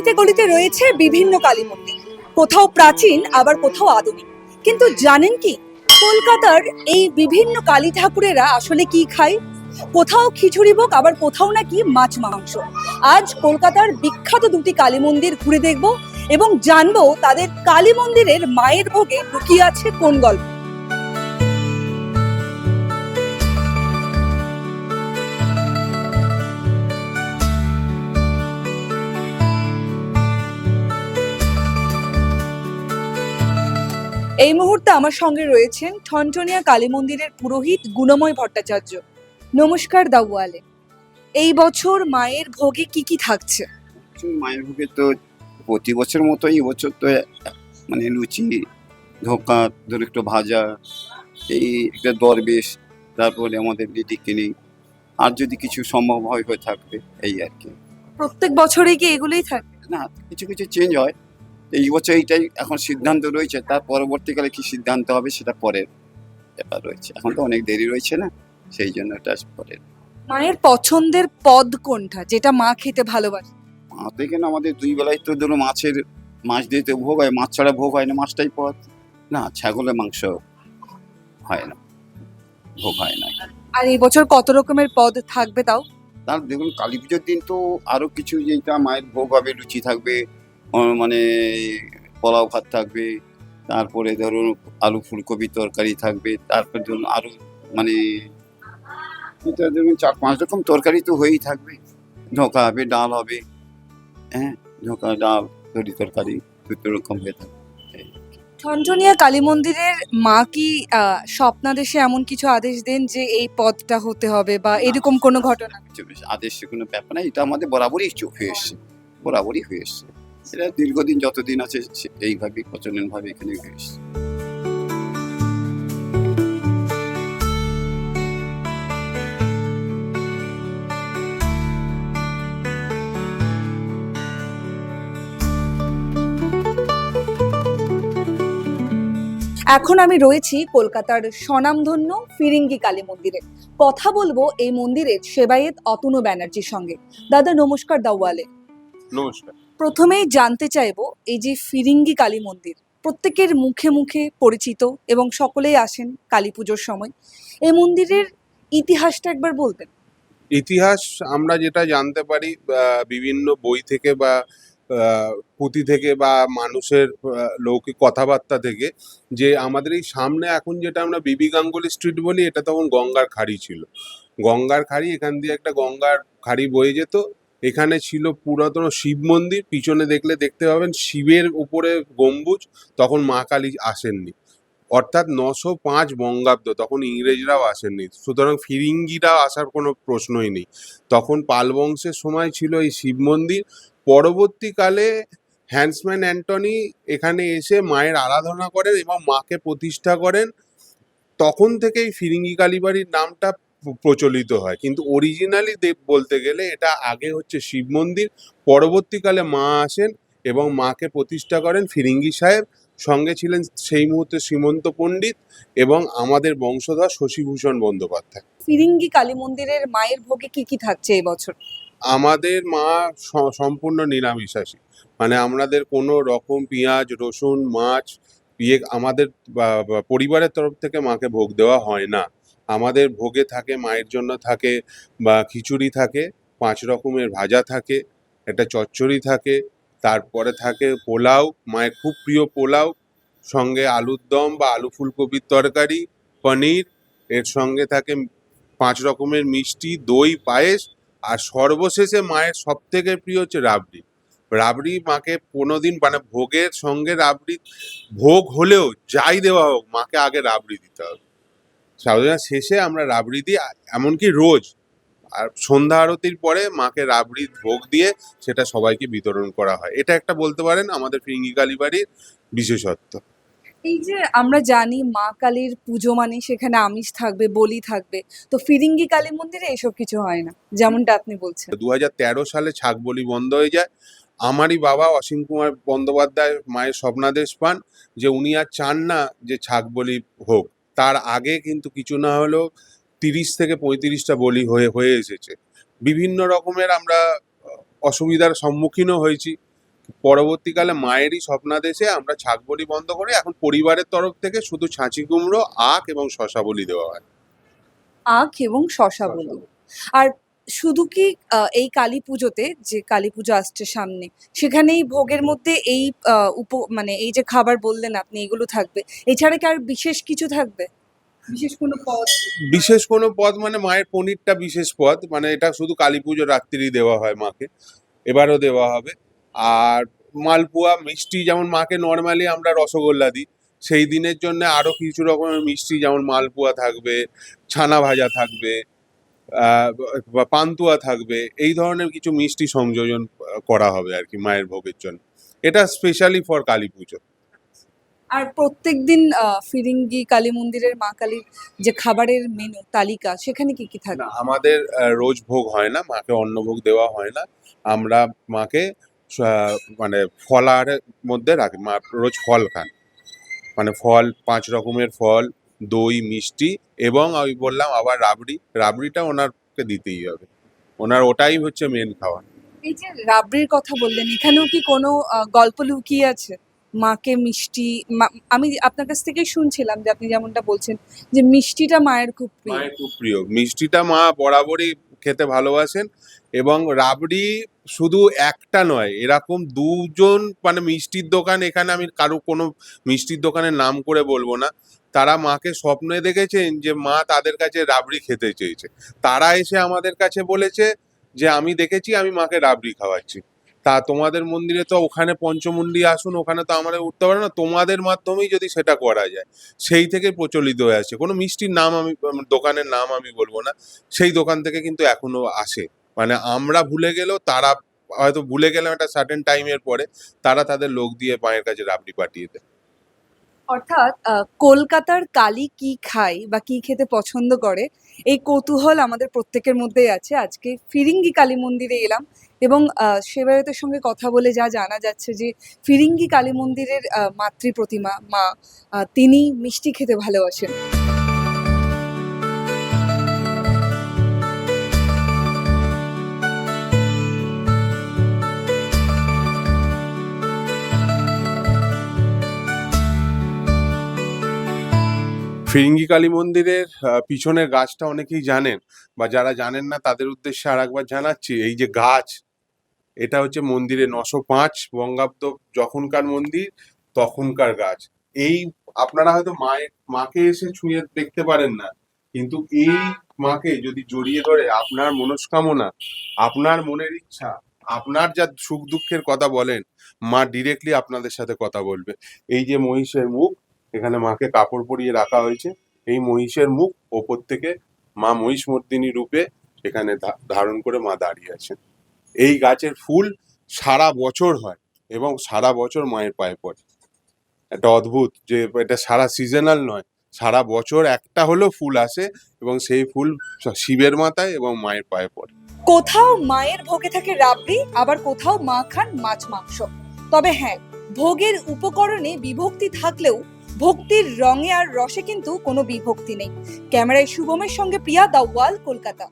অলিতে গলিতে রয়েছে বিভিন্ন কালী মন্দির। কোথাও প্রাচীন, আবার কোথাও আধুনিক। কিন্তু জানেন কি? কলকাতার এই বিভিন্ন কালী ঠাকুরেরা আসলে কি খায়? কোথাও খিচুড়ি ভোগ, আবার কোথাও নাকি মাছ মাংস। আজ কলকাতার বিখ্যাত দুটি কালী মন্দির ঘুরে দেখব এবং জানব তাদের কালী মন্দিরের মায়ের ভোগে লুকিয়ে আছে কোন গল্প। এই মুহূর্তে আমার সঙ্গে রয়েছেন ঠনঠনিয়া কালী মন্দিরের পুরোহিত গুণময় ভট্টাচার্য। নমস্কার দাউয়ালে এই বছর মায়ের ভোগে কি কি থাকছে? মায়ের ভোগে তো প্রতি বছর মতোই বছর তো মানে লুচি ধোকা ধর একটু ভাজা এই একটা দরবেশ তারপরে আমাদের দিদি কিনি আর যদি কিছু সম্ভব হয় হয়ে থাকবে এই আর কি। প্রত্যেক বছরেই কি এগুলোই থাকে? না কিছু কিছু চেঞ্জ হয়। এই বছর এইটাই এখন সিদ্ধান্ত রয়েছে তার পরবর্তীকালে কি সিদ্ধান্ত হবে সেটা পরের ব্যাপার রয়েছে। এখন তো অনেক দেরি রয়েছে না সেই জন্য এটা পরের। মায়ের পছন্দের পদ কোনটা যেটা মা খেতে ভালোবাসে? মাছ এখানে আমাদের দুই বেলায় তো ধরো মাছের মাছ দিয়ে তো ভোগ হয় মাছ ছাড়া ভোগ হয় না মাছটাই পদ। না ছাগলের মাংস হয় না ভোগ হয় না। আর এই বছর কত রকমের পদ থাকবে তাও? তার দেখুন কালী পুজোর দিন তো আরও কিছু যেটা মায়ের ভোগ হবে লুচি থাকবে মানে পোলাও ভাত থাকবে তারপরে ধরুন আলু ফুলকপি তরকারি থাকবে তারপর ধরুন আরও মানে এটা ধরুন চার পাঁচ রকম তরকারি তো হয়েই থাকবে। ধোকা হবে ডাল হবে হ্যাঁ ধোকা ডাল তরি তরকারি দুটো রকম হয়ে থাকবে। ঠনঠনিয়া কালী মন্দিরের মা কি স্বপ্নাদেশে এমন কিছু আদেশ দেন যে এই পদটা হতে হবে বা এরকম কোনো ঘটনা? আদেশের কোনো ব্যাপার না এটা আমাদের বরাবরই চোখ হয়ে এসছে। বরাবরই হয়ে এসছে। এটা দীর্ঘদিন যতদিন আছে সে- এইভাবেই প্রচলনভাবে এখানে এসছে। এখন আমি রয়েছি কলকাতার স্বনামধন্য ফিরিঙ্গি কালী মন্দিরে। কথা বলব এই মন্দিরের সেবায়েত অতনু ব্যানার্জির সঙ্গে। দাদা নমস্কার দাওয়ালে। নমস্কার। প্রথমেই জানতে চাইব এই যে ফিরিঙ্গি কালী মন্দির, প্রত্যেকের মুখে মুখে পরিচিত এবং সকলেই আসেন কালী পুজোর সময় এই মন্দিরের ইতিহাসটা একবার বলবেন? ইতিহাস আমরা যেটা জানতে পারি বিভিন্ন বই থেকে বা পুঁথি থেকে বা মানুষের লৌকিক কথাবার্তা থেকে যে আমাদের এই সামনে এখন যেটা আমরা বিবি গাঙ্গুলি স্ট্রিট বলি, এটা তখন গঙ্গার খাড়ি ছিল। গঙ্গার খাড়ি, এখান দিয়ে একটা গঙ্গার খাড়ি বয়ে যেত এখানে ছিল পুরাতন শিব মন্দির, পিছনে দেখলে দেখতে পাবেন শিবের উপরে গম্বুজ, তখন মা কালী আসেননি। অর্থাৎ নশো পাঁচ বঙ্গাব্দ, তখন ইংরেজরাও আসেননি। সুতরাং ফিরিঙ্গিরা আসার কোনো প্রশ্নই নেই। তখন পাল বংশের সময় ছিল এই শিব মন্দির। পরবর্তীকালে হ্যান্সম্যান অ্যান্টনি এখানে এসে মায়ের আরাধনা করেন এবং মাকে প্রতিষ্ঠা করেন। তখন থেকেই ফিরিঙ্গি কালীবাড়ির নামটা প্রচলিত হয়। কিন্তু অরিজিনালি দেব বলতে গেলে এটা আগে হচ্ছে শিব মন্দির পরবর্তীকালে মা আসেন এবং মাকে প্রতিষ্ঠা করেন ফিরিঙ্গি সাহেব সঙ্গে ছিলেন সেই মুহূর্তে শ্রীমন্ত পণ্ডিত এবং আমাদের বংশধর শশীভূষণ বন্দ্যোপাধ্যায়। ফিরিঙ্গি কালী মন্দিরের মায়ের ভোগে কি কি থাকছে এই বছর? আমাদের মা সম্পূর্ণ নিরামিষাশী। মানে আমাদের কোনো রকম পেঁয়াজ রসুন মাছ ইয়ে আমাদের পরিবারের তরফ থেকে মাকে ভোগ দেওয়া হয় না। আমাদের ভোগে থাকে, মায়ের জন্য থাকে বা খিচুড়ি থাকে, পাঁচ রকমের ভাজা থাকে, একটা চচ্চড়ি থাকে, তারপরে থাকে পোলাও, মায়ের খুব প্রিয় পোলাও, সঙ্গে আলুর দম বা আলু ফুলকপির তরকারি, পনির, এর সঙ্গে থাকে পাঁচ রকমের মিষ্টি, দই, পায়েস, আর সর্বশেষে মায়ের সব থেকে প্রিয় হচ্ছে রাবড়ি। রাবড়ি মাকে কোনো দিন মানে ভোগের সঙ্গে রাবড়ি, ভোগ হলেও যাই দেওয়া হোক, মাকে আগে রাবড়ি দিতে হবে। সাধারণত শেষে আমরা রাবড়ি দিই এমনকি রোজ। আর সন্ধ্যা আরতির পরে মাকে রাবড়ি ভোগ দিয়ে সেটা সবাইকে বিতরণ করা হয়। এটা একটা বলতে পারেন আমাদের ফিঙ্গি কালীবাড়ির বিশেষত্ব। এই যে আমরা জানি মা কালীর পুজো মানে সেখানে আমিষ থাকবে বলি থাকবে। তো ফিরিঙ্গি কালী মন্দিরে এসব কিছু হয় না যেমনটা আপনি বলছেন। দু হাজার তেরো সালে ছাগ বলি বন্ধ হয়ে যায়। আমারই বাবা অসীম কুমার বন্দ্যোপাধ্যায় মায়ের স্বপ্নাদেশ পান যে উনি আর চান না যে ছাগ বলি হোক। তার আগে কিন্তু কিছু না হলেও তিরিশ থেকে পঁয়ত্রিশটা বলি হয়ে হয়ে এসেছে। বিভিন্ন রকমের আমরা অসুবিধার সম্মুখীনও হয়েছি। পরবর্তীকালে মায়েরই স্বপ্নাদেশে আমরা ছাগবলি বন্ধ করে এখন পরিবারের তরফ থেকে শুধু ছাঁচি কুমড়ো, আখ এবং শশা বলি দেওয়া হয়। আখ এবং শশা বলি। আর শুধু কি এই কালী পুজোতে, যে কালী পুজো আসছে সামনে, সেখানেই ভোগের মধ্যে এই উপ মানে এই যে খাবার বললেন আপনি, এগুলো থাকবে। এছাড়া কি আর বিশেষ কিছু থাকবে? বিশেষ কোনো পদ? বিশেষ কোনো পদ মানে মায়ের পনিরটা বিশেষ পদ মানে এটা শুধু কালী পুজো রাত্রিরই দেওয়া হয় মাকে, এবারও দেওয়া হবে। আর মালপোয়া, মিষ্টি যেমন মাকে নর্মালি আমরা রসগোল্লা দিই, সেই দিনের জন্য আরও কিছু রকমের মিষ্টি, যেমন মালপোয়া থাকবে, ছানা ভাজা থাকবে পান্তুয়া থাকবে এই ধরনের কিছু মিষ্টি সংযোজন করা হবে আর কি মায়ের ভোগের জন্য। এটা স্পেশালি ফর কালী পুজো। আর প্রত্যেকদিন আহ, ফিরিঙ্গি কালী মন্দিরের মা কালীর যে খাবারের মেনু তালিকা সেখানে কি কি না থাকবে? আমাদের রোজ ভোগ হয় না মাকে অন্নভোগ দেওয়া হয় না। আমরা মাকে মানে ফলাহারের মধ্যে রাখি মা রোজ ফল খান মানে ফল পাঁচ রকমের ফল দই মিষ্টি এবং আমি বললাম আবার রাবড়ি। রাবড়িটা ওনারকে দিতেই হবে। ওনার ওটাই হচ্ছে মেন খাওয়া। এই যে রাবড়ির কথা বললেন এখানেও কি কোনো গল্প লুকিয়ে আছে? মাকে মিষ্টি আমি আপনার কাছ থেকেই শুনছিলাম যে আপনি যেমনটা বলছেন যে মিষ্টিটা মায়ের খুব প্রিয়। মায়ের খুব প্রিয়। মিষ্টিটা মা বরাবরই খেতে ভালোবাসেন। এবং রাবড়ি শুধু একটা নয়, এরকম দুজন মানে মিষ্টির দোকান এখানে আমি কারও কোনো মিষ্টির দোকানের নাম করে বলব না। তারা মাকে স্বপ্নে দেখেছেন যে মা তাদের কাছে রাবড়ি খেতে চেয়েছে। তারা এসে আমাদের কাছে বলেছে যে, আমি দেখেছি, আমি মাকে রাবড়ি খাওয়াচ্ছি। তা তোমাদের মন্দিরে তো ওখানে পঞ্চমুন্ডি আসুন, ওখানে তো আমরা উঠতে পারে না। তোমাদের মাধ্যমেই যদি সেটা করা যায়। সেই থেকে প্রচলিত হয়ে আছে কোনো মিষ্টির নাম আমি, দোকানের নাম আমি বলব না। সেই দোকান থেকে কিন্তু এখনও আসে। মানে আমরা ভুলে গেলেও তারা হয়তো ভুলে গেলাম একটা সার্টেন টাইমের পরে, তারা তাদের লোক দিয়ে মায়ের কাছে রাবড়ি পাঠিয়ে দেয়। অর্থাৎ কলকাতার কালী কি খায় বা কি খেতে পছন্দ করে, এই কৌতূহল আমাদের প্রত্যেকের মধ্যেই আছে। আজকে ফিরিঙ্গি কালী মন্দিরে এলাম এবং সেবায়তের সঙ্গে কথা বলে যা জানা যাচ্ছে যে, ফিরিঙ্গি কালী মন্দিরের মাতৃ প্রতিমা মা তিনি মিষ্টি খেতে ভালোবাসেন। ফিরিঙ্গি কালী মন্দিরের পিছনের গাছটা অনেকেই জানেন বা যারা জানেন না তাদের উদ্দেশ্যে আর একবার জানাচ্ছি, এই যে গাছ, এটা হচ্ছে মন্দিরে নশো পাঁচ বঙ্গাব্দ যখনকার মন্দির, তখনকার গাছ। এই আপনারা হয়তো মায়ের মাকে এসে ছুঁয়ে দেখতে পারেন না, কিন্তু এই মাকে যদি জড়িয়ে ধরে আপনার মনস্কামনা, আপনার মনের ইচ্ছা, আপনার যা সুখ দুঃখের কথা বলেন, মা ডিরেক্টলি আপনাদের সাথে কথা বলবে। এই যে মহিষের মুখ এখানে মাকে কাপড় পরিয়ে রাখা হয়েছে। এই মহিষের মুখ ওপর থেকে মা মহিষমর্দিনী রূপে এখানে ধারণ করে মা দাঁড়িয়ে আছেন। এই গাছের ফুল সারা বছর হয় এবং সারা বছর মায়ের পায়ে পড়ে। একটা অদ্ভুত যে এটা সারা সিজনাল নয়, সারা বছর একটা হলেও ফুল আসে এবং সেই ফুল শিবের মাথায় এবং মায়ের পায়ে পড়ে। কোথাও মায়ের ভোগে থাকে রাবড়ি, আবার কোথাও মা খান মাছ মাংস। তবে হ্যাঁ ভোগের উপকরণে বিভক্তি থাকলেও ভক্তির রঙে আর রসে কিন্তু কোনো বিভক্তি নেই। ক্যামেরায় শুভমের সঙ্গে প্রিয়া দাওয়াল কলকাতা।